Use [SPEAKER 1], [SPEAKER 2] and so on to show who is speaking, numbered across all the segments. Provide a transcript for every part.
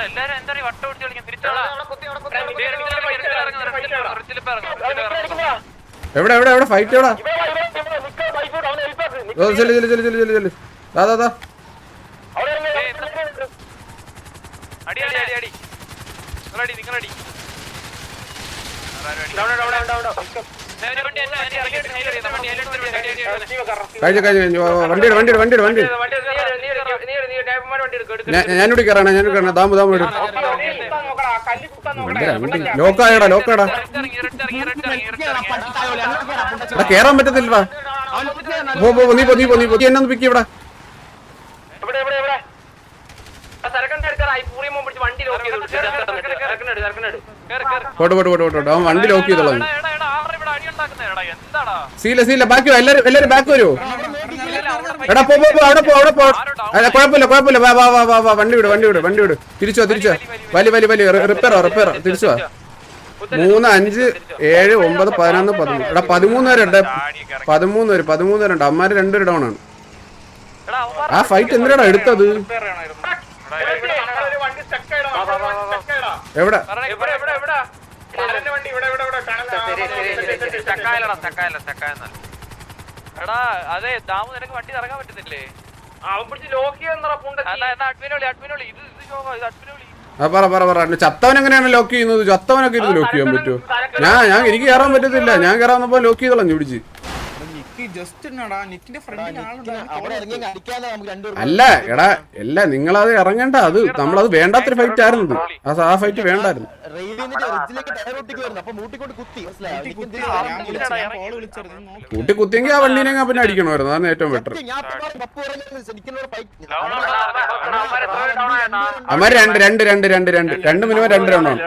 [SPEAKER 1] എല്ലാരും എന്താ വട്ടം പിടിച്ച്
[SPEAKER 2] എവിടെ എവിടെ എവിടെ? ഫൈറ്റ് എവിടെ ചെല്ലു ചെല്ലു ചെല്ലു ചെല്ലു ചെല്ലു ചെല്ല് ചെല്ല്. ദാ ദാ ദാ.
[SPEAKER 1] അടി അടി അടി അടി. നിങ്ങളടി നിങ്ങളടി.
[SPEAKER 2] കഴിഞ്ഞു കഴിഞ്ഞു വണ്ടിയുടെ വണ്ടിയുടെ വണ്ടിയുടെ വണ്ടി ഞാനിവിടെ കയറാണ് ഞാനിവിടെ കയറണ ദാമു ദാമു ഇടും. ലോക്കായടാ ലോക്കാടാ. എടാ കേറാൻ പറ്റത്തില്ലടാ. പോ പോ നീ പോ നീ പോ നീ പോ. എന്നെ ഒന്ന് പിക്ക് ഇവിടെ.
[SPEAKER 1] കേറ് കേറ്
[SPEAKER 2] പോട്ട് പോട്ട് പോട്ട് പോട്ട്. അവൻ വണ്ടി ലോക്ക് ചെയ്തോളാം. സീല സീല ബാക്കി എല്ലാരും എല്ലാരും ബാക്ക് വരുമോ എടാ പോ പോ പോ അവിടെ പോ അവിടെ പോ. അല്ല കുഴപ്പമില്ല കുഴപ്പമില്ല. വാ വാ വാ വാ വാ വണ്ടി വിട് വണ്ടി വിട് വണ്ടി വിട്. തിരിച്ചോ തിരിച്ചോ വലിയ വലിയ വലിയ റിപ്പയറോ റിപ്പയറോ. തിരിച്ചു വാ. മൂന്ന് അഞ്ച് ഏഴ് ഒമ്പത് പതിനൊന്ന് പതിമൂന്ന് എടാ പതിമൂന്ന് പേരുണ്ട് പതിമൂന്ന് പേര് പതിമൂന്ന് പേരുണ്ട് അമ്മാര് രണ്ടുപേര് ഡൗൺ ആണ്.
[SPEAKER 1] എടാ
[SPEAKER 2] ആ ഫൈറ്റ് എന്തിനാടാ എടുത്തത്? എവിടെ?
[SPEAKER 1] ചക്കായല ചക്കായെന്ന എടാ അതെ ദാമു നിനക്ക് വണ്ടി ഇറങ്ങാൻ പറ്റുന്നില്ലേ അഡ്മിനോളി അഡ്മിനോളി ഇത് ഇത് ഇത്
[SPEAKER 2] പറ പറ പറ. ചത്തവൻ എങ്ങനെയാണ് ലോക്ക് ചെയ്യുന്നത്? ചത്തവനൊക്കെ ഇരുന്ന് ലോക്ക് ചെയ്യാൻ പറ്റുമോ? ഞാൻ ഞാൻ എനിക്ക് കയറാൻ പറ്റത്തില്ല. ഞാൻ കയറാൻ വന്നപ്പോ ലോക്ക് ചെയ്തോളാം പിടിച്ച്. അല്ല എടാ അല്ല നിങ്ങളത് ഇറങ്ങണ്ട അത് നമ്മളത് വേണ്ടാത്തൊരു ഫൈറ്റ് ആയിരുന്നു ഇത്. ആ സ- ഫൈറ്റ് വേണ്ടായിരുന്നു കൂട്ടി കുത്തിയെങ്കിൽ ആ വണ്ടീനെ പിന്നെ അടിക്കണമായിരുന്നു അതാണ് ഏറ്റവും ബെറ്റർ അമ്മ. രണ്ട് രണ്ട് രണ്ട് രണ്ട് രണ്ട് രണ്ട് മിനിമം രണ്ട് രണ്ടാണ്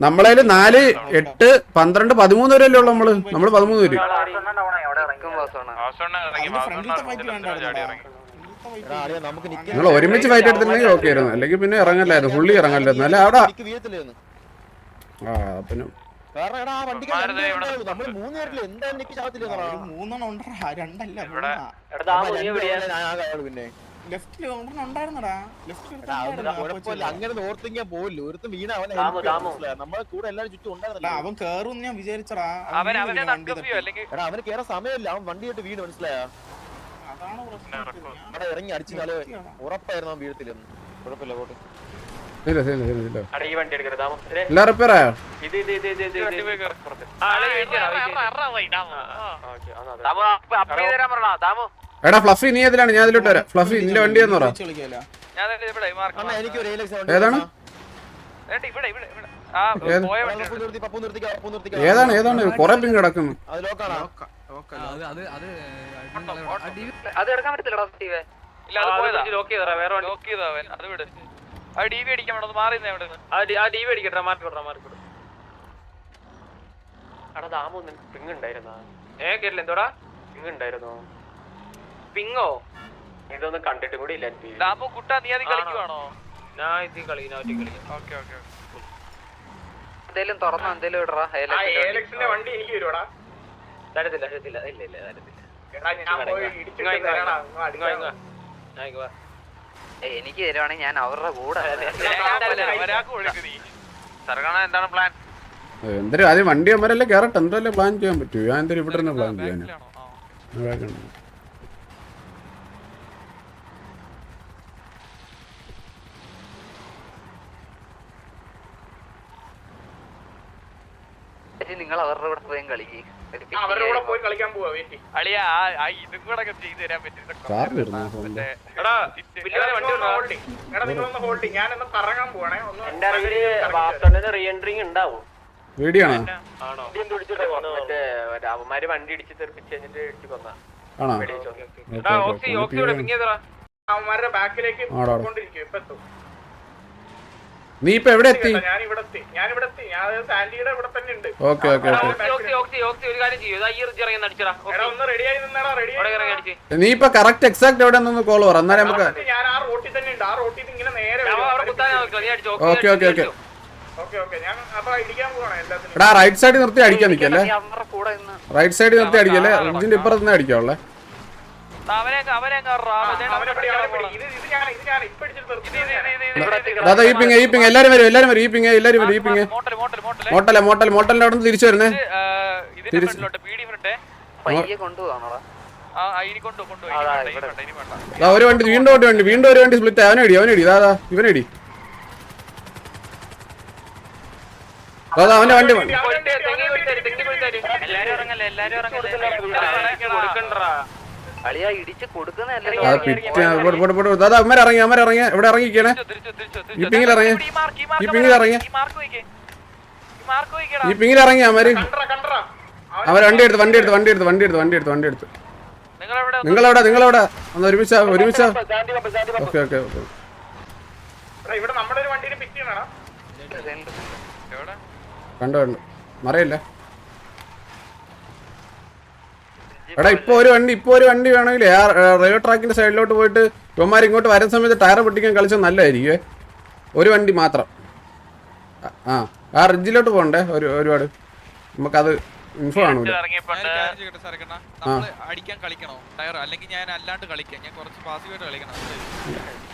[SPEAKER 2] നമ്മളതിൽ നാല് എട്ട് പന്ത്രണ്ട് പതിമൂന്ന് വരെയല്ലേ ഉള്ളു നമ്മൾ നമ്മൾ പതിമൂന്ന് പേര് നിങ്ങൾ ഒരുമിച്ച് ഫൈറ്റ് എടുത്തിട്ടുണ്ടെങ്കിൽ ഓക്കെ ആയിരുന്നു. അല്ലെങ്കിൽ പിന്നെ ഇറങ്ങല്ലായിരുന്നു. ഫുള്ളി ഇറങ്ങല്ലായിരുന്നു. അല്ലെ അവിടെ ആ പിന്നെ
[SPEAKER 3] മൂന്നെണ്ണം ഉണ്ടടാ രണ്ടല്ല
[SPEAKER 4] പിന്നെ.
[SPEAKER 3] ലെഫ്റ്റിൽ ഒരെണ്ണം ഉണ്ടായിരുന്നടാ. ലെഫ്റ്റിൽ
[SPEAKER 4] അങ്ങനെ ഓർത്തിങ്ങാൻ പോയില്ല ഒരുത്തും വീണ അവനെ? നമ്മളെ കൂടെ എല്ലാരും ചുറ്റും ഉണ്ടായിരുന്നല്ലോ.
[SPEAKER 3] അവൻ കേറും ഞാൻ വിചാരിച്ചടാ.
[SPEAKER 1] അവൻ അവനെ
[SPEAKER 4] കേറാൻ സമയമില്ല. അവൻ വണ്ടിയിട്ട് വീണ് മനസ്സിലായോ?
[SPEAKER 3] അതാണ് പ്രശ്നം.
[SPEAKER 4] അവിടെ ഇറങ്ങി അടിച്ചാൽ ഉറപ്പായിരുന്നു അവൻ വീഴത്തില്ലെന്ന് കുഴപ്പമില്ല പോട്ടെ.
[SPEAKER 2] ഇല്ല ഇല്ല ഇല്ല ഇല്ല. എല്ലാം റിപ്പയർ ആയോ?
[SPEAKER 1] ദാമു.
[SPEAKER 2] എടാ ഫ്ലഫി നീ ഏതിലാണ്? ഞാൻ അതിലോട്ട് വരാം. ഫ്ലഫി നിന്റെ വണ്ടി എന്ന് പറ.
[SPEAKER 1] ഞാൻ ദേ ഇവിടെ മാർക്ക്
[SPEAKER 4] അണ്ണാ എനിക്ക് ഒരു ഏലക്സ്
[SPEAKER 2] ഏതാണ്?
[SPEAKER 1] ഇവിടെ ഇവിടെ ഇവിടെ. ആ പോയ വണ്ടി
[SPEAKER 4] പപ്പു നിർത്തി പപ്പു നിർത്തിക്കോ
[SPEAKER 2] ഏതാണ് ഏതാണ്? കൊറേ പിങ് കിടക്കുന്നു.
[SPEAKER 4] അത് ലോക്കാണോ
[SPEAKER 1] അത് എടുക്കാൻ പറ്റത്തില്ലടാ സ്റ്റീവേ ഇല്ല അത് പോയതാ. ലോക്ക് ചെയ്തടാ വേറെ ലോക്ക് ചെയ്താ അവൻ. അത് വിട് ആ ഡി വി അടിക്കാൻ വേണം ഒന്ന് മാറി അവിടെ ആ ഡി വി അടിക്കട്ടെ മാറ്റി വിടറാ മാറ്റി വിടും.
[SPEAKER 5] അവിടെ ദാമു പിങ് ഉണ്ടായിരുന്നോ?
[SPEAKER 1] ഏ കേട്ടില്ല എന്തോടാ?
[SPEAKER 5] പിങ് ഉണ്ടായിരുന്നോ?
[SPEAKER 1] പിങ്ങോ?
[SPEAKER 5] ഇതൊന്നും കണ്ടിട്ട് കൂടി ഇല്ല
[SPEAKER 1] ദാബു കുട്ട നീ അത് കളിക്കുവാണോ?
[SPEAKER 5] ഞാൻ ഇത് കളി ഞാൻ ഒറ്റ കളി
[SPEAKER 1] ഓക്കെ ഓക്കെ.
[SPEAKER 6] എന്തേലും തുറന്നോ എന്തേലും ഇടറാ
[SPEAKER 5] ഏലക്സിന്റെ വണ്ടി. എനിക്ക് വരുവാടാ തരത്തില്ല തരത്തില്ല ഇല്ല ഇല്ല തരത്തില്ല.
[SPEAKER 6] എനിക്ക് തരുവാണെങ്കിൽ ഞാൻ അവരുടെ കൂടെ.
[SPEAKER 1] ഒരാൾക്ക് ഒഴുക്ക് നീ. സർഗണ എന്താണ് പ്ലാൻ
[SPEAKER 2] എന്തൊരു ആദ്യം വണ്ടി അമ്മരല്ലേ കയറട്ടെ? എന്തല്ലേ പ്ലാൻ ചെയ്യാൻ പറ്റൂ? ഞാൻ എന്തായാലും ഇവിടെ തന്നെ പ്ലാൻ ചെയ്യാൻ
[SPEAKER 6] നിങ്ങൾ അവരുടെ കൂടെ പോയി കളിക്കും.
[SPEAKER 5] അവരുടെ കൂടെ പോയി കളിക്കാൻ പോവാ വീട്ടിൽ
[SPEAKER 1] അളിയ ആ ഇതും കൂടെ ഒക്കെ ചെയ്തു തരാൻ പറ്റും
[SPEAKER 5] മറ്റേ അവന്മാര് വണ്ടി ഇടിച്ച് തെറിപ്പിച്ച് കഴിഞ്ഞിട്ട് ഇടിച്ച് കൊന്ന. അവന്മാരുടെ ബാക്കിലേക്ക് പോയിക്കൊണ്ടിരിക്കും ഇപ്പൊ എത്തും.
[SPEAKER 2] നീ ഇപ്പൊ എവിടെ എത്തി?
[SPEAKER 5] ഞാൻ ഇവിടെ ഞാൻ ഇവിടെ ഞാൻ സാൻഡിയുടെ ഇവിടെ തന്നെ ഉണ്ട്.
[SPEAKER 2] Okay okay okay. നീ ഇപ്പൊ കറക്റ്റ് എക്സാക്ട് എവിടെ നിന്ന് കോൾ പറ. എന്നാലും നമുക്ക്
[SPEAKER 5] ഞാൻ ആ റോട്ടിൽ തന്നെ ഉണ്ട്. ആ റോട്ടിൽ ഇങ്ങനെ നേരെ
[SPEAKER 1] ഞാൻ അവിടെ കുത്താനാ നോക്കില്ല നീ അടിച്ചു.
[SPEAKER 2] Okay okay okay
[SPEAKER 5] okay. Okay ഞാൻ അപ്പൊ ഇടിക്കാൻ പോവാണ് എല്ലാത്തിനും.
[SPEAKER 2] എടാ റൈറ്റ് സൈഡിൽ നിർത്തി അടിക്കാൻ നിക്കല്ലേ റൈറ്റ് സൈഡിൽ നിർത്തി അടിക്കല്ലേ? ഇതിന്റെ ഇപ്പുറത്ത് നിന്ന് അടിക്കാവുള്ളേ. ദാദാ ഈ പിങ് ഈ പിങ് എല്ലാരും വരും എല്ലാരും വരും. ഈ പിങ് എല്ലാരും വരും ഈ പിങ്
[SPEAKER 1] മോട്ടൽ മോട്ടൽ മോട്ടൽ
[SPEAKER 2] മോട്ടല. മോട്ടൽ മോട്ടലിന്റെ അവിടെ നിന്ന് തിരിച്ചു. വരുന്നേ ഒരു വണ്ടി വീണ്ടും ഒരു വണ്ടി വീണ്ടും ഒരു വണ്ടി സ്പ്ലിറ്റ് അവനടി അവനടി ദാദാ ഇവനടി ദാദാ അവന്റെ വണ്ടി വണ്ടി
[SPEAKER 1] എല്ലാരും ഇറങ്ങല്ലേ എല്ലാരും ഇറങ്ങല്ലേ?
[SPEAKER 2] ഇറങ്ങി അമ്മ ഇറങ്ങി ഇവിടെ ഇറങ്ങിക്കണേ ഈ പിങ്ങിൽ ഇറങ്ങി.
[SPEAKER 1] ഈ മാർക്ക് ഈ
[SPEAKER 2] ഈ
[SPEAKER 1] മാർക്ക്
[SPEAKER 2] പിങ്ങിൽ ഇറങ്ങി.
[SPEAKER 1] ഈ
[SPEAKER 2] പിങ്ങിൽ ഇറങ്ങി അമ്മര്
[SPEAKER 5] കണ്ടറ കണ്ടറ.
[SPEAKER 2] അവർ വണ്ടി എടുത്ത് വണ്ടി എടുത്ത് വണ്ടി എടുത്ത് വണ്ടി എടുത്ത് വണ്ടി എടുത്ത് വണ്ടി എടുത്ത്.
[SPEAKER 1] നിങ്ങൾ എവിടെ
[SPEAKER 2] നിങ്ങളെവിടെ നിങ്ങളെവിടെ? ഒന്ന് ഒരുമിച്ച ഒരുമിച്ച. Okay okay okay.
[SPEAKER 5] എടാ, ഇവിടെ നമ്മുടെ ഒരു വണ്ടിയിൽ പിക്ക് ചെയ്യണടാ.
[SPEAKER 1] എവിടെ?
[SPEAKER 2] കണ്ടു കണ്ടു. മറയില്ല? എടാ ഇപ്പൊ ഒരു വണ്ടി ഇപ്പൊ ഒരു വണ്ടി വേണമെങ്കിൽ ആ റെയിൽവേ ട്രാക്കിന്റെ സൈഡിലോട്ട് പോയിട്ട് ഇവന്മാർ ഇങ്ങോട്ട് വരുന്ന സമയത്ത് ടയർ പൊട്ടിക്കാൻ കളിച്ചാൽ നല്ലതായിരിക്കുവേ. ഒരു വണ്ടി മാത്രം. ആ, ആ റിഡ്ജിലോട്ട് പോകണ്ടേ ഒരു ഒരുപാട്. നമുക്കത് ഇൻഫോ ആണ്
[SPEAKER 1] ഇറങ്ങിയപ്പോണ്ട്
[SPEAKER 7] ഞാനൊരു കാര്യം ചോദിക്കട്ടെ അടിക്കാൻ കളിക്കണോ? ടയർ അല്ലെങ്കിൽ ഞാൻ അല്ലാണ്ട് കളിക്കാം. ഞാൻ കുറച്ച് പാസീവായിട്ട് കളിക്കണം.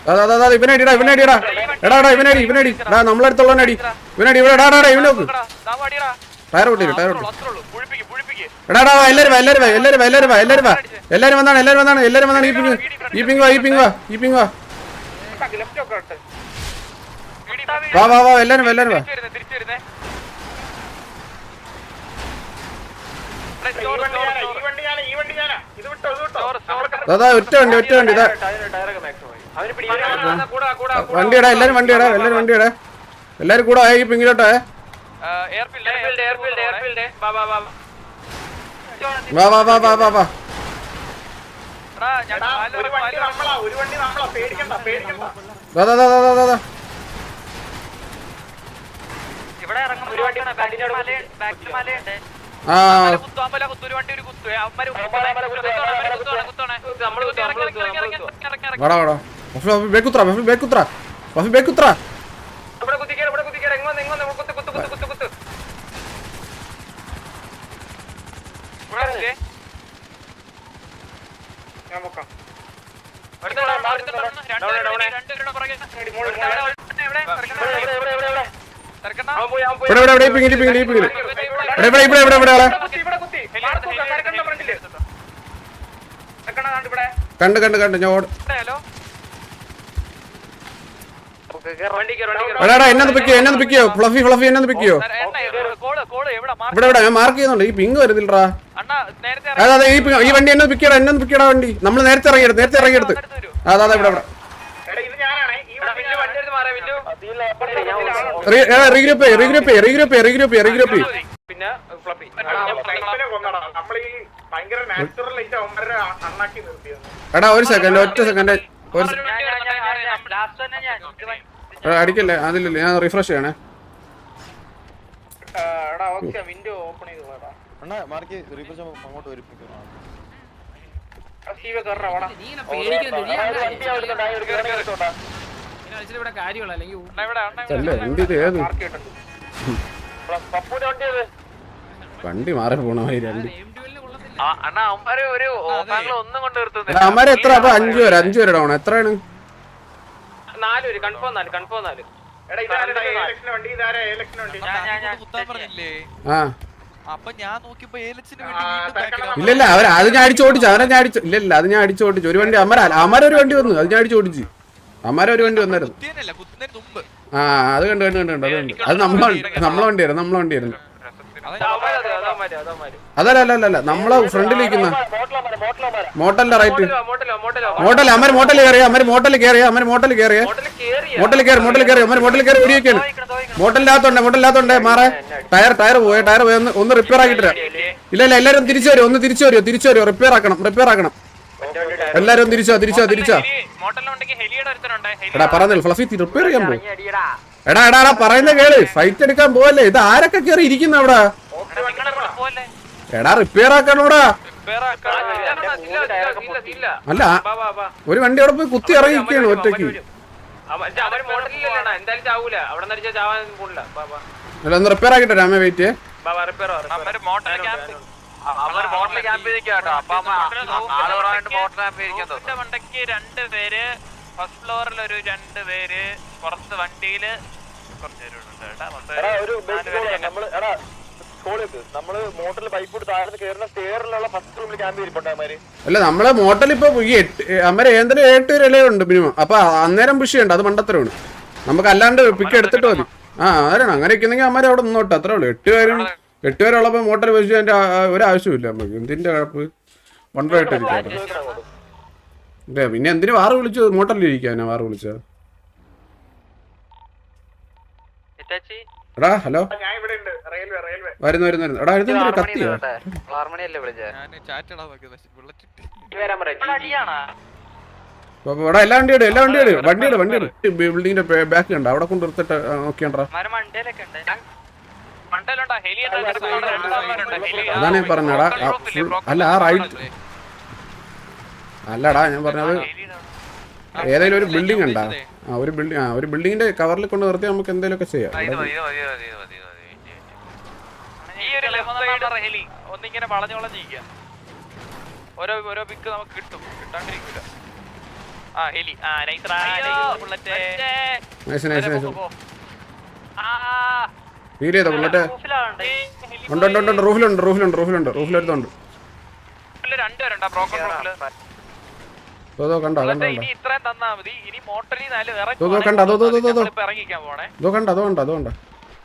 [SPEAKER 2] അതാ അതാ അതാ ഇവനടിടാ ഇവനടിടാ എടാടാ എടാ ഇവനടി ഇവനടി നമ്മളടുത്തുള്ളവനടി ഇവനടി ഇവിടെ എടാ എടാ ഇവനെ നോക്ക്.
[SPEAKER 1] ദാ വാടിയടാ.
[SPEAKER 2] ടയർ പൊട്ടില്ല ടയർ പൊട്ടി
[SPEAKER 1] അത്രേ ഉള്ളൂ പുഴിപ്പിക്ക് പുഴിപ്പിക്ക്
[SPEAKER 2] എടാ എല്ലാരും വാ എല്ലാരും വാ എല്ലാരും വാ എല്ലാരും വാ എല്ലാരും വാ. എല്ലാരും വന്നാണ് എല്ലാരും വന്നാണ് എല്ലാരും വന്നാണ്. ഈ പിങ് ഈ പിങ് വാ ഈ പിങ് വാ ഈ പിങ് വാ. വാ വാ വാ എല്ലാരും വാ എല്ലാരും വാ. അതാ എല്ലാരും വണ്ടി എല്ലാരും വണ്ടി എല്ലാരും കൂടെ ഈ പിങ്ങിലോട്ടെ
[SPEAKER 1] എയർഫീൽഡ് എയർഫീൽഡ് എയർഫീൽഡ് എയർഫീൽഡ് ബാ ബാ ബാ
[SPEAKER 2] വാ വാ വാ വാ വാ വാ.
[SPEAKER 1] ഇവിടെ കുത്തിക്കേറ് ഇവിടെ കുത്തിക്കേറ്. എങ്ങോന്ന് എങ്ങോന്ന് കുത്ത് കുത്ത് കുത്ത് കുത്ത് കുത്ത് ഇവിടെ കുത്തിയേ.
[SPEAKER 5] ഞാൻ പൊക്കാം
[SPEAKER 1] അടുത്ത round, അടുത്ത round. രണ്ട് പേരുടെ ഇടയിൽ, രണ്ട് പേരുടെ പുറകെ. ഇവിടെ, ഇവിടെ, ഇവിടെ. തിരക്കണ്ട.
[SPEAKER 2] ഇവിടെ ഇവിടെ ഇവിടെ ഇവിടെ ഇവിടെ ഇവിടെ ഇവിടെ ഇവിടെ ആളെ
[SPEAKER 5] കണ്ട് ഇവിടെ
[SPEAKER 2] കണ്ട് കണ്ട് കണ്ട് ഞാൻ എന്നെ പിക്ക് എന്നെ പിക്ക് ചെയ്യോ ഫ്ലഫി ഫ്ലഫി എന്നെ പിക്ക് ചെയ്യോ ഇവിടെ ഇവിടെ ഞാൻ മാർക്ക് ചെയ്യുന്നുണ്ട് ഈ പിങ് വരുന്നില്ലടാ അതെ ഈ വണ്ടി എന്നെ പിക്ക് ചെയ്യണം എന്നെ പിക്ക് ചെയ്യണ വണ്ടി. നമ്മൾ നേരത്തെ ഇറങ്ങിയെടുത്ത് നേരത്തെ ഇറങ്ങിയെടുത്ത്. അതെ അതെ ഇവിടെ ഇവിടെ. Regroup regroup regroup regroup regroup
[SPEAKER 1] പിന്നെ ഫ്ലപ്പി
[SPEAKER 5] നമ്മൾ ഈ ഭയങ്കര നാച്ചുറൽ ആയിട്ട് അവന്മാരെ അണ്ണാക്കി നിർത്തിയത്.
[SPEAKER 2] എടാ ഒരു സെക്കൻഡ് ഒറ്റ സെക്കൻഡ് ഒരു
[SPEAKER 1] ലാസ്റ്റ് തന്നെ ഞാൻ
[SPEAKER 2] അടിക്കല്ലേ? അതില്ലേ ഞാൻ റിഫ്രഷ് ചെയ്യണേ.
[SPEAKER 5] എടാ ഓക്കെ വിൻഡോ ഓപ്പൺ ചെയ്തോളാ
[SPEAKER 4] അണ്ണാ മാർക്ക് അങ്ങോട്ട്
[SPEAKER 2] വണ്ടി മാറി പോണ അമ്മാരെ എത്ര? അപ്പൊ അഞ്ചു പേര് അഞ്ചു പേര് ഡൗൺ എത്രയാണ്?
[SPEAKER 1] നാല് പേര് കൺഫേം നാല് കൺഫേം നാല്.
[SPEAKER 2] ആ. ഇല്ലല്ല അവർ അത് ഞാൻ അടിച്ചോടിച്ചു അവരെ ഞാൻ അടിച്ചു ഇല്ലല്ല അത് ഞാൻ അടിച്ചോടിച്ചു ഒരു വണ്ടി അമര അമര ഒരു വണ്ടി വന്നു. അത് ഞാൻ അടിച്ചോടിച്ചു അമര ഒരു വണ്ടി വന്നായിരുന്നു. ആ അത് കണ്ടു കണ്ടു കണ്ടു കണ്ടു അത് കണ്ടു. അത് നമ്മളെ നമ്മളെ വണ്ടിയായിരുന്നു നമ്മളെ വണ്ടിയായിരുന്നു. അതല്ല അല്ല അല്ല അല്ല നമ്മളെ ഫ്രണ്ടിലിരിക്കുന്ന മോട്ടലിന്റെ റൈറ്റ്
[SPEAKER 1] മോട്ടലോ മോട്ടലോ
[SPEAKER 2] മോട്ടൽ അമര് മോട്ടൽ കയറിയ അമര് മോട്ടൽ കയറിയ അമര് മോട്ടൽ കയറിയ മോട്ടൽ കയറി മോട്ടൽ കയറി അമര് മോട്ടൽ കയറി ഓടിയൊക്കെയാണ് മോട്ടലിനകത്തുണ്ട് മോട്ടലിനകത്തുണ്ട്. മാറേ. ടയർ ടയർ പോയ? ടയർ പോയി? ഒന്ന് ഒന്ന് റിപ്പയർ ആക്കിട്ട് ഇല്ല ഇല്ല എല്ലാരും തിരിച്ചു വരും ഒന്ന് തിരിച്ചു വരുമോ തിരിച്ചു വരുമോ റിപ്പയർ ആക്കണം റിപ്പയർ ആക്കണം. എല്ലാരും തിരിച്ചോ തിരിച്ചോ തിരിച്ചോ. എടാ പറഞ്ഞില്ല ഫ്ലഫി റിപ്പയർ ചെയ്യാൻ പോകും എടാ എടാ എടാ പറയുന്ന കേൾ ഫൈറ്റ് എടുക്കാൻ പോവല്ലേ? ഇത് ആരൊക്കെ കയറി ഇരിക്കുന്ന അവിടെ? എടാ റിപ്പയർ
[SPEAKER 1] ഇല്ല
[SPEAKER 2] അല്ല
[SPEAKER 1] ബാ ബാ ബാ
[SPEAKER 2] ഒരു വണ്ടി അവിടെ പോയി കുത്തി ഇറങ്ങിയിരിക്കുകയാണ് ഒറ്റയ്ക്ക്. അല്ല ഒന്ന് റിപ്പയർ ആക്കിട്ടെ രാമ വെയിറ്റ്
[SPEAKER 1] ബാ ബാ റിപ്പയർ അവർ
[SPEAKER 6] അവർ ബോട്ടിൽ ക്യാമ്പ് ചെയ്തിരിക്കുക കേട്ടോ. അപ്പൊ ആൾ ബോട്ടിൽ ക്യാമ്പ് ചെയ്തിരിക്കാൻ തോന്നുന്നു.
[SPEAKER 1] മണ്ടയ്ക്ക് രണ്ട് പേര് ഫസ്റ്റ് ഫ്ലോറിൽ ഒരു രണ്ട് പേര് പുറത്ത് വണ്ടിയിൽ കുറച്ച് പേരുണ്ട് കേട്ടാ. മൊത്തം
[SPEAKER 2] അല്ല നമ്മളെ മോട്ടൽ ഇപ്പൊ ഈ അമ്മരെ ഏന്തരം ഏട്ട് ഉണ്ട് മിനിമം അപ്പൊ അന്നേരം പുഷിയുണ്ട് അത് മണ്ടത്തരമാണ് നമുക്ക് അല്ലാണ്ട് പിക്ക് എടുത്തിട്ട് മതി. ആ അതാണ് അങ്ങനെയൊക്കെ ഉണ്ടെങ്കിൽ അമ്മരെ അവിടെ നിന്നോട്ടെ അത്രേ ഉള്ളൂ. എട്ട് പേരും എട്ട് പേരുള്ളപ്പോ മോട്ടർ വെച്ച് അതിന്റെ ഒരു ആവശ്യമില്ല നമുക്ക്. എന്തിന്റെ കഴപ്പ്? വണ്ടറായിട്ടിരിക്കാം അതെ പിന്നെ എന്തിനു വാറ് വിളിച്ചു മോട്ടറിൽ ഇരിക്കാനാ വാറ് വിളിച്ചത്
[SPEAKER 1] ഹിറ്റാച്ചി
[SPEAKER 2] എടാ ഹലോ.
[SPEAKER 5] ഞാൻ ഇവിടെ ഉണ്ട്. Railway railway.
[SPEAKER 2] വരുന്നു വരുന്നു വരുന്നു. എടാ എന്തിനാ കത്തിയോ? എടാ എല്ലാ വണ്ടിയുടെ എല്ലാ വണ്ടിയുടെ വണ്ടിയുടെ. വണ്ടിയുടെ ബിൽഡിങ്ങിന്റെ ബാക്ക് കണ്ട അവിടെ കൊണ്ടുവരുത്തിട്ട് നോക്കിയാണ്ടാ
[SPEAKER 1] മണ്ടയിലൊക്കെ ഉണ്ട് മണ്ടയിലുണ്ടോ ഹെലി
[SPEAKER 2] അതാണ് ഞാൻ പറഞ്ഞടാ. ആ അല്ല ആ റൈറ്റ് അല്ലടാ ഞാൻ പറഞ്ഞത് ഏതെങ്കിലും ഒരു ബിൽഡിംഗ് ഉണ്ടാ? ആ ഒരു ബിൽഡിംഗ് ആ ഒരു ബിൽഡിങ്ങിന്റെ കവറിൽ കൊണ്ട് നിർത്തി നമുക്ക് എന്തെങ്കിലുമൊക്കെ ചെയ്യാം.
[SPEAKER 1] ഒന്നിങ്ങനെ വളഞ്ഞു വളഞ്ഞിരിക്കുക ഓരോ ഓരോ പിക്ക് നമുക്ക് കിട്ടും. കിട്ടാണ്ടിരിക്കില്ല ആ ഹെലി. ആ nice bullet
[SPEAKER 2] nice nice nice feel ചെയ്തോ? ബുള്ളറ്റ് ഉണ്ട് ഉണ്ട് ഉണ്ട് ഉണ്ട്. റൂഫിലുണ്ട് റൂഫിലുണ്ട് റൂഫിലുണ്ട്. റൂഫിലൊരുത്തുണ്ട് അതോ കണ്ടോ കണ്ടോ കണ്ടോ. കണ്ടോ.
[SPEAKER 1] പോണേ.
[SPEAKER 2] അതോ കണ്ടോ അതോ കണ്ടോ അതോ കണ്ടോ.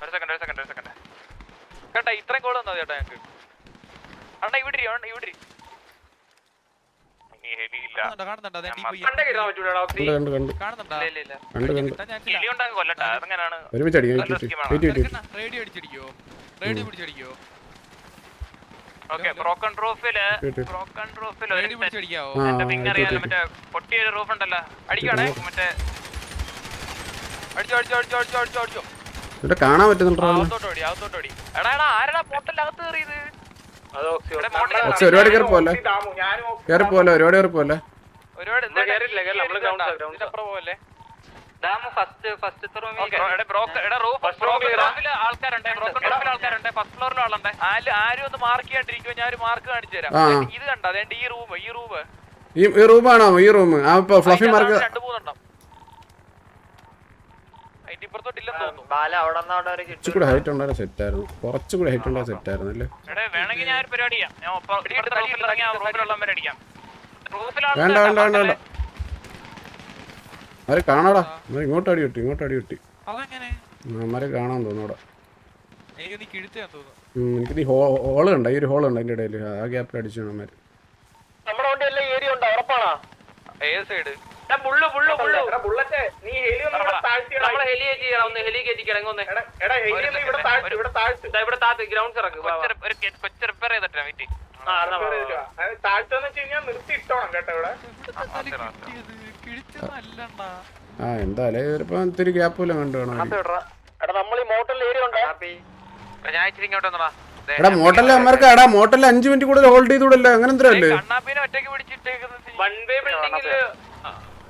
[SPEAKER 1] ഒരു സെക്കൻഡ് ഒരു സെക്കൻഡ് ഒരു സെക്കൻഡ് കേട്ടാ ഇത്രയും കോൾ തന്നാ ചേട്ടാ ഞങ്ങക്ക്. അണ്ണാ ഇവിടെ ഇവിടെ ഇരി. ഇനി ഹെലി ഇല്ല
[SPEAKER 7] കാണുന്നുണ്ടോ കാണുന്നുണ്ടോ അതെ
[SPEAKER 2] കണ്ട് കണ്ട് കണ്ട്
[SPEAKER 7] കാണുന്നുണ്ടോ
[SPEAKER 1] ഇല്ല ഇല്ല
[SPEAKER 2] കണ്ട് കണ്ട്
[SPEAKER 7] കിട്ടാൻ ചാൻസ്
[SPEAKER 1] ഹെലി ഉണ്ടാകും കൊല്ലട്ടാ? അതെങ്ങനെയാണ്?
[SPEAKER 2] ഒരുമിച്ച് അടിക്കാം വെയിറ്റ്. Wait wait.
[SPEAKER 7] റേഡിയോ അടിച്ചടിക്കോ റേഡിയോ പിടിച്ചടിക്കോ
[SPEAKER 1] ഓക്കെ ബ്രോക്കൺ
[SPEAKER 2] റൂഫിൽ.
[SPEAKER 1] ബ്രോക്കൺ റൂഫിൽ ഒരു
[SPEAKER 7] പിടിച്ചടിക്കാവോ?
[SPEAKER 1] എന്റെ പിങ് അറിയാലോ. മറ്റേ പൊട്ടിയൊരു റൂഫ് ഉണ്ടല്ലോ. അടിക്കണേ മറ്റേ അടിച്ചോ അടിച്ചോ അടിച്ചോ അടിച്ചോ അടിച്ചോ അടിച്ചോ.
[SPEAKER 2] ഇവിടെ കാണാൻ പറ്റുന്നുണ്ടോ?
[SPEAKER 1] അകത്തോട്ട് ഓടി അകത്തോട്ട് ഓടി. എടാ എടാ ആരടാ പോട്ടൽ അകത്ത് കയറിയത്?
[SPEAKER 2] പക്ഷെ ഒരുപാട് കയറി പോലെ കയറി പോലെ ഒരുപാട് കയറി പോലെ
[SPEAKER 1] ആരും ആരും ഒന്ന് മാർക്ക് ചെയ്യാണ്ടിരിക്കുമോ ഞാൻ ഒരു മാർക്ക് കാണിച്ചു തരാം. ഇത് കണ്ടോ അതേണ്ട ഈ റൂം ഈ റൂം
[SPEAKER 2] ഈ ഈ റൂമാണോ ഈ റൂം ആ ഫ്ലഫി മാർക്ക്
[SPEAKER 1] രണ്ട് മൂന്നെണ്ണം അതിന്റെ ഇപ്പുറത്തോട്ടില്ലെന്ന് തോന്നുന്നു
[SPEAKER 6] ബാല അവിടെ നിന്ന് അവിടെ വരെ കിട്ടും
[SPEAKER 2] കുറച്ചുകൂടെ ഹൈറ്റ് ഉണ്ടായിരുന്ന സെറ്റ് ആയിരുന്നു. കുറച്ചുകൂടെ ഹൈറ്റ് ഉണ്ടായ സെറ്റ് ആയിരുന്നു അല്ലേ?
[SPEAKER 1] എടാ വേണമെങ്കിൽ ഞാൻ ഒരു പരിപാടി ഞാൻ ഒപ്പം ഇപ്പുറത്തെ റൂഫിൽ ഇറങ്ങി ആ റൂഫിലുള്ളവരെ അടിക്കാം. റൂഫിൽ
[SPEAKER 2] വേണ്ട വേണ്ട വേണ്ട വേണ്ട. അവരെ കാണാടാ. ഇങ്ങോട്ട് അടി കിട്ടി ഇങ്ങോട്ട് അടി കിട്ടി അമ്മരെ കാണാൻ തോന്നുന്നു
[SPEAKER 7] എനിക്ക് നീ കിഴുത്താൻ തോന്നുന്നു.
[SPEAKER 2] എനിക്ക് ഈ ഹോൾ ഉണ്ട്. ഈ ഒരു ഹോൾ ഉണ്ട് അതിന്റെ ഇടയിൽ. ആ ഗ്യാപ്പിൽ അടിച്ചു അമ്മര്
[SPEAKER 4] നമ്മുടെ വണ്ടി എല്ലാം ഏരിയ ഉണ്ടോ. ഉറപ്പാണോ
[SPEAKER 1] ഏത് സൈഡ്
[SPEAKER 5] ബുള്ളു ബുള്ളു ബുള്ളു ബുള്ളറ്റ് നീ ഹെലി ഒന്ന് ഇവിടെ താഴ്ത്തിയടാ.
[SPEAKER 1] നമ്മളെ ഹെലി ചെയ്യണം ഒന്ന് ഹെലി കയറ്റിക്കണം ഒന്ന്
[SPEAKER 5] എടാ എടാ ഹെലി ഒന്ന് ഇവിടെ താഴ്ത്തി ഇവിടെ താഴ്ത്തി.
[SPEAKER 1] ഇവിടെ താത്ത് ഗ്രൗണ്ട് ഇറക്കും ഒരു കൊച്ചു റിപ്പയർ ചെയ്തിട്ടാ വെയിറ്റ്
[SPEAKER 5] താഴ്ത്തെന്ന് വെച്ച് കഴിഞ്ഞാൽ നിർത്തി ഇട്ടോണം കേട്ടോ ഇവിടെ.
[SPEAKER 7] കിഴിച്ചതല്ലണ്ടാ
[SPEAKER 2] ആ എന്തായാലും ചിലപ്പോ ഇത്തിരി ഗ്യാപ്പ് വല്ലതും കണ്ടു
[SPEAKER 4] എടാ
[SPEAKER 2] മോട്ടലിൽ അമ്മർക്ക് എടാ മോട്ടലിൽ അഞ്ചു മിനിറ്റ് കൂടുതൽ ഹോൾഡ് ചെയ്തൂടല്ലോ അങ്ങനെ എന്തരല്ലേ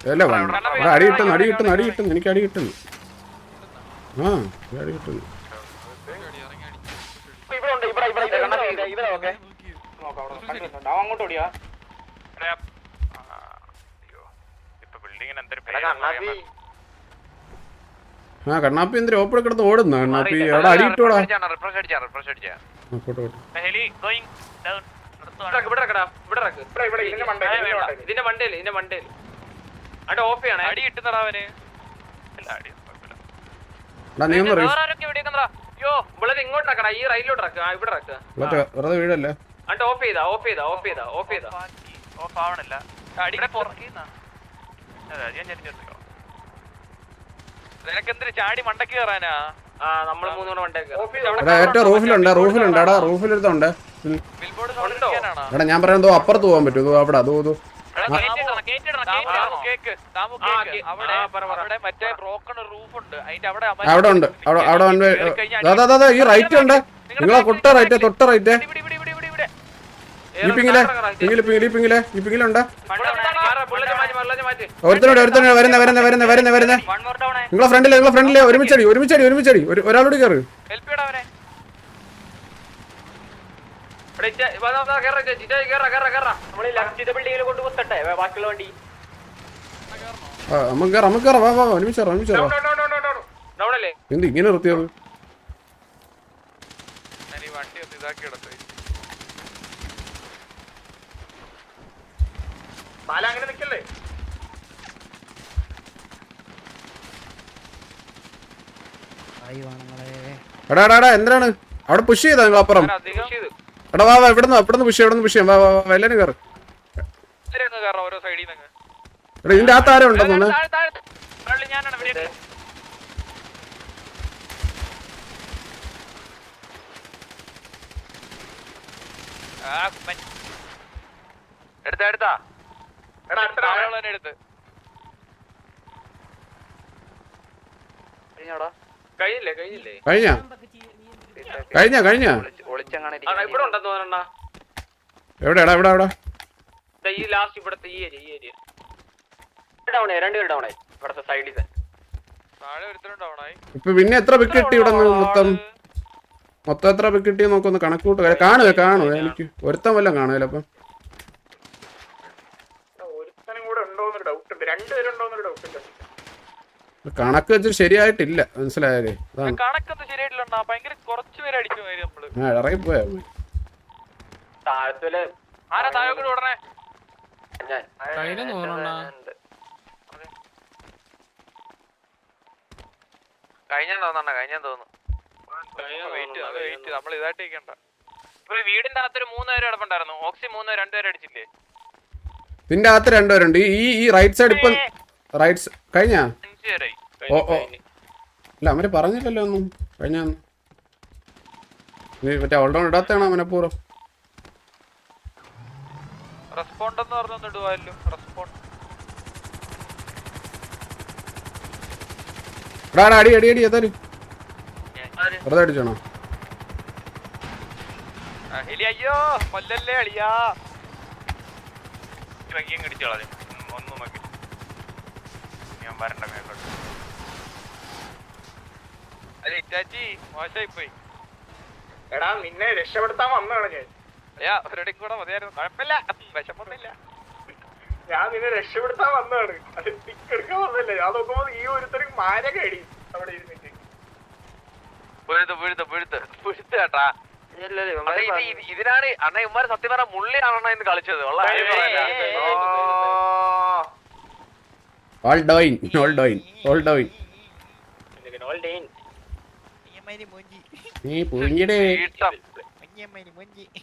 [SPEAKER 2] അല്ല വേണ്ട എടാ, അടി കിട്ടുന്നു അടി കിട്ടുന്നു അടി കിട്ടുന്നു. എനിക്ക് അടി കിട്ടുന്നു. ആ അടി കിട്ടുന്നു. ആ കണ്ണാപ്പി എന്തിരി ഓപ്പൺ കിടന്ന് ഓടുന്നു? കണ്ണാപ്പി അവിടെ അടി കിട്ടൂടാ
[SPEAKER 1] റിഫ്രഷ് അടിച്ചാ റിഫ്രഷ് അടിച്ചാ
[SPEAKER 2] ആ, പോട്ടെ പോട്ടെ
[SPEAKER 1] ഹെലി ഗോയിങ് ഡൗൺ ഇവിടെ ഇവിടെ
[SPEAKER 5] ഇവിടെ ഇവിടെ ഇതിന്റെ മണ്ടേ ഇതിന്റെ മണ്ടേ
[SPEAKER 1] ഓഫ് ചെയ്യണേ. അടി കിട്ടുന്നടാ അവന്. ഇങ്ങോട്ട് ഇറക്കടാ. ഈ ഇവിടെ
[SPEAKER 2] വെറുതെ വീഴല്ലേ?
[SPEAKER 1] ഓഫ് ചെയ്താ ഓഫ് ചെയ്താ ഓഫ് ചെയ്താ ഓഫ് ചെയ്താ. ഓഫ് ആവണില്ല. ഞാൻ നിനക്കെന്തിന് ചാടി മണ്ടക്ക് കയറാനാ? മണ്ടക്ക്
[SPEAKER 2] റൂഫിലുണ്ട് റൂഫിലുണ്ട് എടാ എടാ ഞാൻ പറയാൻ അപ്പുറത്ത് പോകാൻ പറ്റൂ അവിടെ അതോ.
[SPEAKER 1] അവിടെ ഉണ്ട്. അവിടെ
[SPEAKER 2] അവിടെ ഉണ്ട്. അവിടെ അവിടെ വൺ വേ അതാ അതാ ഈ റൈറ്റ് ഉണ്ട്. നിങ്ങളെ കൊട്ട റൈറ്റ് തൊട്ട റൈറ്റ് ഈ പിങ്ങിലെ പിങ്ങിൽ പിങ്ങിൽ ഈ പിങ്ങിലെ ഈ പിങ്ങിലുണ്ട്. ഒരുത്തനോട് ഒരുത്തനോട് വരുന്ന വരുന്ന വരുന്ന വരുന്ന വരുന്ന നിങ്ങളെ ഫ്രണ്ടിലെ നിങ്ങളെ ഫ്രണ്ടിലെ ഒരുമിച്ചടി ഒരുമിച്ചടി ഒരുമിച്ചടി. ഒരു ഒരാളോട് കയറ് എന്ത് ഇങ്ങനെ നിർത്തിയത്?
[SPEAKER 5] അങ്ങനെ നിക്കല്ലേ?
[SPEAKER 2] എടാ എടാ എടാ എന്തിനാണ്? അവിടെ പുഷ് ചെയ്താ നിങ്ങൾ അപ്പുറം
[SPEAKER 7] അധികം
[SPEAKER 2] എടാ വാ വാ ഇവിടുന്ന് ഇവിടുന്ന് പുഷ് ഇവിടുന്ന് പുഷ് വാ വാ വാ എല്ലാരും കയറി
[SPEAKER 1] കാരണം ഓരോ സൈഡിൽ നിന്ന്
[SPEAKER 2] എടാ ഇതിന്റെ അകത്ത് ആരും
[SPEAKER 7] ഉണ്ടെന്നാണ് ഇവിടെ
[SPEAKER 6] എടുത്താ എടുത്താ.
[SPEAKER 5] എടാ അടുത്ത
[SPEAKER 1] തന്നെ എടുത്ത്.
[SPEAKER 7] കഴിഞ്ഞില്ലേ കഴിഞ്ഞില്ലേ?
[SPEAKER 2] കഴിഞ്ഞ? കഴിഞ്ഞ കഴിഞ്ഞ? എവിടെയാടാ എവിടെ എവിടെ
[SPEAKER 7] ഈ ലാസ്റ്റ് ഇവിടത്തെ ഈ ഏരിയ ഈ ഏരിയ
[SPEAKER 5] ഡൗണേ രണ്ടുപേരും ഡൗണേ ഇവിടുത്തെ സൈഡിൽ
[SPEAKER 2] ഇപ്പൊ പിന്നെ എത്ര പിക്ക് കിട്ടി ഇവിടെ മൊത്തം? മൊത്തം എത്ര പിക്ക് കിട്ടി നോക്കൊന്ന് കണക്ക് കൂട്ടുക കാണുക കാണുക എനിക്ക് ഒരുത്തം വല്ലതും കാണുകയില്ല അപ്പൊ.
[SPEAKER 5] ഒരുത്തനും കൂടെ ഉണ്ടോന്നൊരു ഡൗട്ട് ഉണ്ട്. രണ്ടുപേരും ഡൗട്ട് ഉണ്ട്.
[SPEAKER 2] കണക്ക് വെച്ചിട്ട് ശരിയായിട്ടില്ല മനസ്സിലായാലേ
[SPEAKER 1] കണക്കൊന്നും ശരിയായിട്ടില്ല ഭയങ്കര കുറച്ച് പേര് അടിച്ചു
[SPEAKER 2] നമ്മൾ. ഇറങ്ങിപ്പോയാ
[SPEAKER 7] ആരാ
[SPEAKER 6] തോന്നണ്ട തോന്നുന്നു.
[SPEAKER 1] നമ്മൾ ഇതായിട്ട് ഇരിക്കണ്ട.
[SPEAKER 7] ഇപ്പൊ വീടിന്റെ അകത്തൊരു മൂന്ന് പേര് കിടപ്പുണ്ടായിരുന്നു. ഓക്സി മൂന്ന് രണ്ടുപേരെ അടിച്ചില്ലേ?
[SPEAKER 2] ഇതിന്റെ അകത്ത് രണ്ടുപേരുണ്ട്. ഈ റൈറ്റ് സൈഡ് ഇപ്പം റൈറ്റ് കഴിഞ്ഞാ? ഓ ഓ. അല്ല അവർ പറഞ്ഞില്ലല്ലോ ഒന്നും. കഴിഞ്ഞ മറ്റേ ഓൾഡൗൺ ഇടാത്തതാണോ മനഃപൂർവം
[SPEAKER 1] റെസ്പോണ്ട് എന്ന് ഇടുവാല്ലോ റെസ്പോണ്ട്
[SPEAKER 2] അടി അടി അടി ഏതായാലും. വെറുതെ അടിച്ചാണോ?
[SPEAKER 1] എലി അയ്യോ കൊല്ലല്ലേ
[SPEAKER 6] കടിച്ചു വരണ്ട മേലോട്ട്
[SPEAKER 1] അല്ല ഇറ്റാച്ചി മോശമായി പോയി.
[SPEAKER 5] എടാ നിന്നെ രക്ഷപ്പെടുത്താൻ വന്നതാണ് ഞാൻ.
[SPEAKER 1] അയ്യാ ഒരടി കൂടെ മതിയായിരുന്നു. കുഴപ്പമില്ല. വിഷമൊന്നുമില്ല
[SPEAKER 5] ഞാൻ നിന്നെ രക്ഷപ്പെടുത്താൻ വന്നതാണ്. അത് ടിക്ക് എടുക്കാൻ വന്നല്ലേ ഞാൻ നോക്കുമ്പോ ഈ ഒരുത്തരും മാര കടി അവിടെ ഇരുന്നിട്ട്.
[SPEAKER 6] പുഴുത്ത് പുഴുത്ത് പുഴുത്ത്. പുഴുത്ത് കേട്ടാ. അണ്ണാ, ഇത് ഇത് ഇതിനാണ് അണ്ണ ഇമാര് സത്യം പറഞ്ഞ മുള്ളിയാണ് ഇന്ന് കളിച്ചത്. ഉള്ള ഓ.
[SPEAKER 2] All doing all doing all doing നീ
[SPEAKER 6] പൂഞ്ചിടേ.